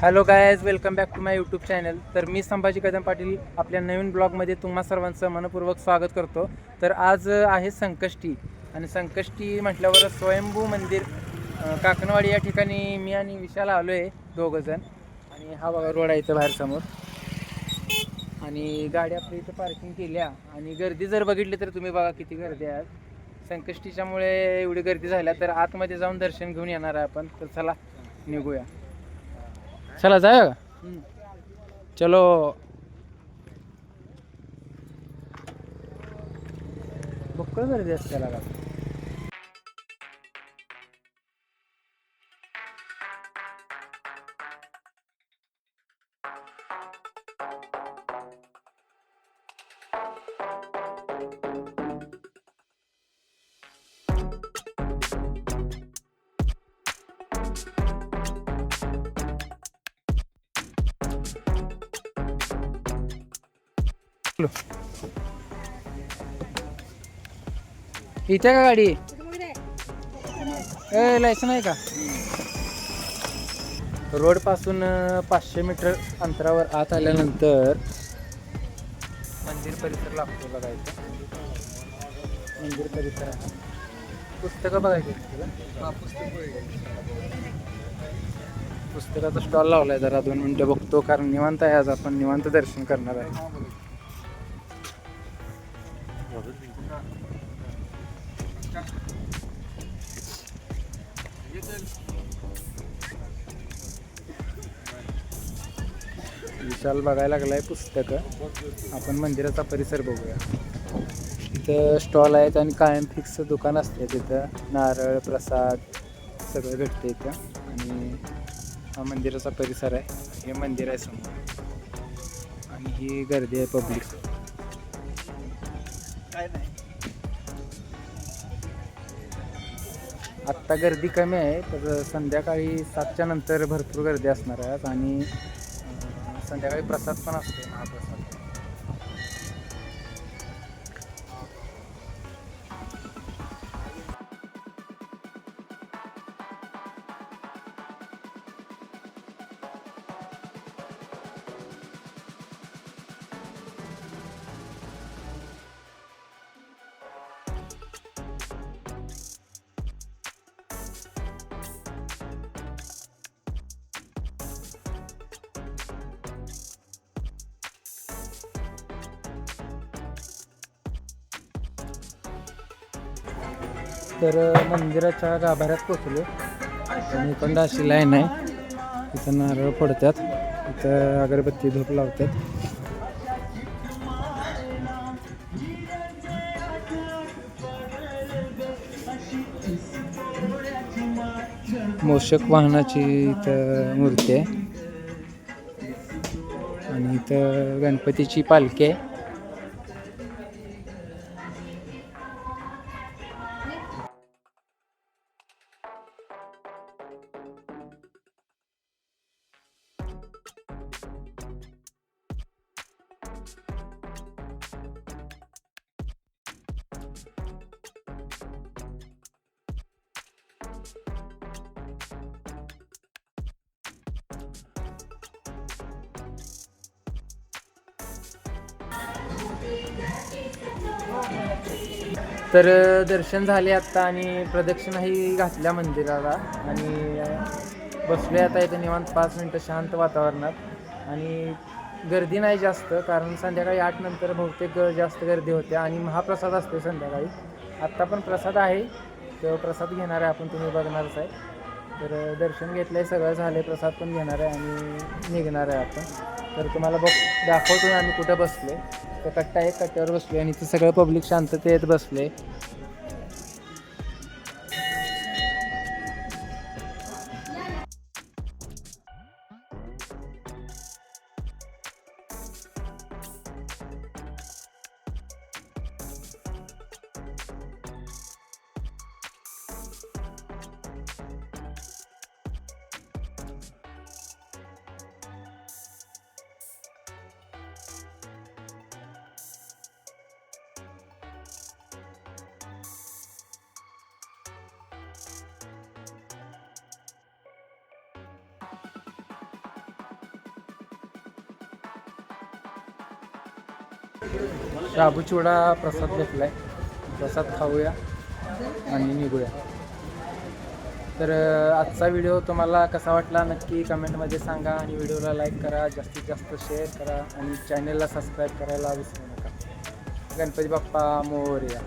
Hello guys welcome back to my YouTube channel तर मी संभाजी कदम पाटील आपल्या नवीन ब्लॉगमध्ये तुम्हा सर्वांचं मनपूर्वक स्वागत करतो. तर आज आहे संकष्टी. आणि संकष्टी म्हटल्यावर स्वयंभू मंदिर काकणवाडी या ठिकाणी मी आणि विशाल आलो आहे दोघंजण. आणि हा बघा रोड आहे इथं बाहेर समोर आणि गाडी आपल्या इथं पार्किंग केल्या. आणि गर्दी जर बघितली तर तुम्ही बघा किती गर्दी आहे संकष्टीच्यामुळे एवढी गर्दी झाल्या तर आतमध्ये जाऊन दर्शन घेऊन येणार आहे आपण. तर चला निघूया. चला का? चलो. बक्कळ गर्दी असते त्याला का? इथे का गाडी? ए लायसन आहे का? रोडपासून पाचशे मीटर अंतरावर आत आल्यानंतर मंदिर परिसर लागतो बघायचं मंदिर परिसर आहे. पुस्तकं बघायची तुला पुस्तकाचा स्टॉल लावलाय जरा दोन मिनिटं बघतो कारण निवांत आहे आज आपण निवांत दर्शन करणार आहे. विशाल बघायला लागलाय पुस्तकं. आपण मंदिराचा परिसर बघूया. इथं स्टॉल आहेत आणि कायम फिक्स दुकान असते तिथं. नारळ प्रसाद सगळं भेटतं इथं. आणि हा मंदिराचा परिसर आहे. हे मंदिर आहे समोर. आणि ही गर्दी आहे पब्लिक आत्ता गर्दी कमी आहे तर संध्याकाळी सातच्या नंतर भरपूर गर्दी असणार आहे. आणि संध्याकाळी प्रसाद पण असतो महाप्रसाद. तर मंदिराच्या गाभाऱ्यात पोचलो आणि इकडं अशी लाईन आहे. तिथं नारळ फोडतात. तिथं अगरबत्ती धूप लावतात. मोषक वाहनाची इथं मूर्ती आहे. आणि इथं गणपतीची पालखी आहे. तर दर्शन झाले आत्ता आणि प्रदक्षिणाही घातल्या मंदिराला. आणि बसले आता इथे निवांत पाच मिनटं शांत वातावरणात. आणि गर्दी नाही जास्त कारण संध्याकाळी आठ नंतर बहुतेक जास्त गर्दी होते आणि महाप्रसाद असते संध्याकाळी. आत्ता पण प्रसाद आहे तो प्रसाद घेणार आहे आपण तुम्ही बघणारच आहे तर दर्शन घेतलं आहे सगळं झालं आहे प्रसाद पण घेणार आहे आणि निघणार आहे आपण. तर तुम्हाला बघ दाखवतो आम्ही कुठं बसले तर कट्टा आहे कट्ट्यावर बसलो आणि इथं सगळं पब्लिक शांततेत बसले शाबू चिवडा प्रसाद आहे प्रसाद खाऊया आणि निघूया. तर आजचा व्हिडिओ तुम्हाला कसा वाटला नक्की कमेंटमध्ये सांगा आणि व्हिडिओला लाईक करा जास्तीत जास्त शेअर करा आणि चॅनलला सबस्क्राईब करायला विसरू नका. गणपती बाप्पा मोरया.